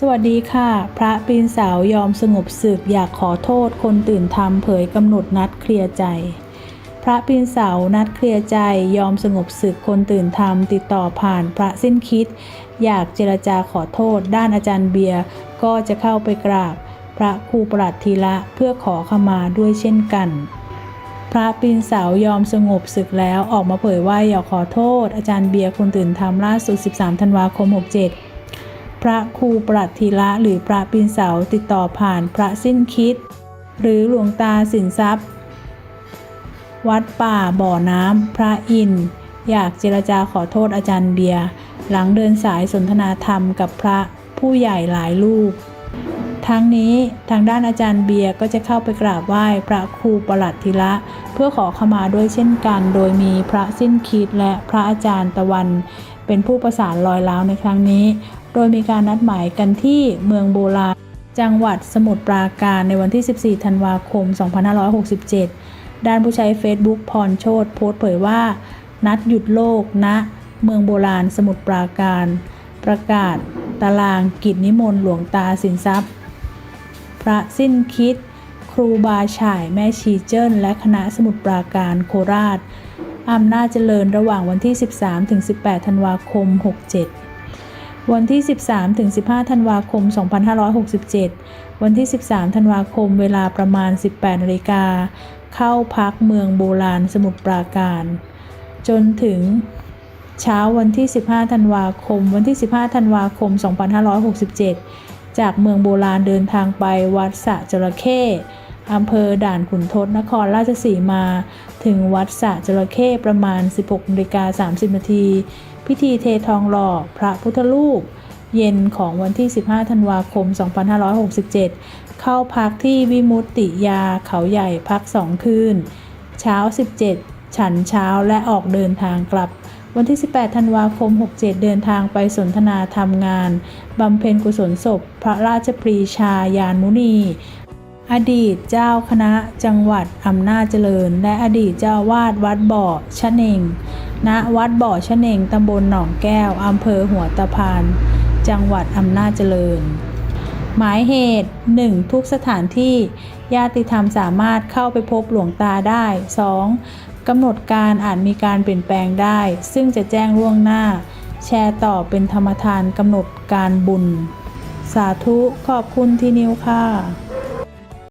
สวัสดีค่ะ พระปีนสาวยอมสงบศึกอยากขอโทษคนตื่นทำเผยกำหนดนัดเคลียร์ใจ พระปีนเสานัดเคลียร์ใจยอมสงบศึกคนตื่นทำติดต่อผ่านพระสิ้นคิด อยากเจรจาขอโทษ ด้านอาจารย์เบียร์ก็จะเข้าไปกราบ พระครูประหลัดทีละเพื่อขอขมาด้วยเช่นกัน พระปีนเสายอมสงบศึกแล้วออกมาเผยว่าอยากขอโทษ อาจารย์เบียร์คนตื่นทำล่าสุด 13 ธันวาคม 67 พระครูประหลัดทีละหรือพระปีนเสาติดต่อผ่านพระสิ้นคิด หรือหลวงตาสินทรัพย์ วัดป่าบ่อน้ำพระอินอยากเจรจาขอโทษอาจารย์เบียร์หลังเดินสายสนทนาธรรมกับพระผู้ใหญ่หลายรูปทั้งนี้ทางด้านอาจารย์เบียร์ก็จะเข้าไปกราบไหว้พระครูประหลัดธิระเพื่อขอขมาด้วยเช่นกัน โดยมีพระสิ้นคิดและพระอาจารย์ตะวัน เป็นผู้ประสานรอยร้าวในครั้งนี้ โดยมีการนัดหมายกันที่เมืองโบราณจังหวัดสมุทรปราการในวันที่ 14 ธันวาคม 2567 ด้านผู้ใช้ Facebook พรโชตโพสต์เผยว่า นัดหยุดโลกณนะเมืองโบราณสมุทรปราการ ประกาศตารางกิจนิมนต์หลวงตาสินทรัพย์ พระสิ้นคิด ครูบาฉ่ายแม่ชีเจิ้น และคณะสมุทรปราการโคราช อำนาจเจริญระหว่างวันที่ 13-18 ธันวาคม 67 วันที่ 13-15 ธันวาคม 2567 วันที่ 13 ธันวาคม เวลาประมาณ 18นาฬิกา เข้าพักเมืองโบราณสมุทรปราการ จนถึงเช้าวันที่ 15 ธันวาคม วันที่ 15 ธันวาคม 2567 จากเมืองโบราณเดินทางไปวัดสระจระเข้ อำเภอด่านขุนทดนครราชสีมา ถึงวัดสะจระเข้ประมาณ 16นาฬิกา30 นาที พิธีเททองหล่อพระพุทธรูป เย็นของวันที่ 15 ธันวาคม 2567 เข้าพักที่วิมุตติยาเขาใหญ่พักสองคืน เช้า 17 ฉันเช้าและออกเดินทางกลับวันที่ 18 ธันวาคม 67 เดินทางไปสนทนาทำงาน บำเพ็ญกุศลศพ พระราชปรีชา ยานมุนี อดีตเจ้าคณะจังหวัดอำนาจเจริญ และอดีตเจ้าวาดวัดบ่อชะเนงณวัดบ่อชะเนงตำบลหนองแก้วอำเภอหัวตะพาน จังหวัดอำนาจเจริญ หมายเหตุ 1. ทุกสถานที่ญาติธรรมสามารถเข้าไปพบหลวงตาได้ 2. กำหนดการอาจมีการเปลี่ยนแปลงได้ ซึ่งจะแจ้งล่วงหน้า แชร์ต่อเป็นธรรมทานกำหนดการบุญ สาธุขอบคุณที่นิวค่ะ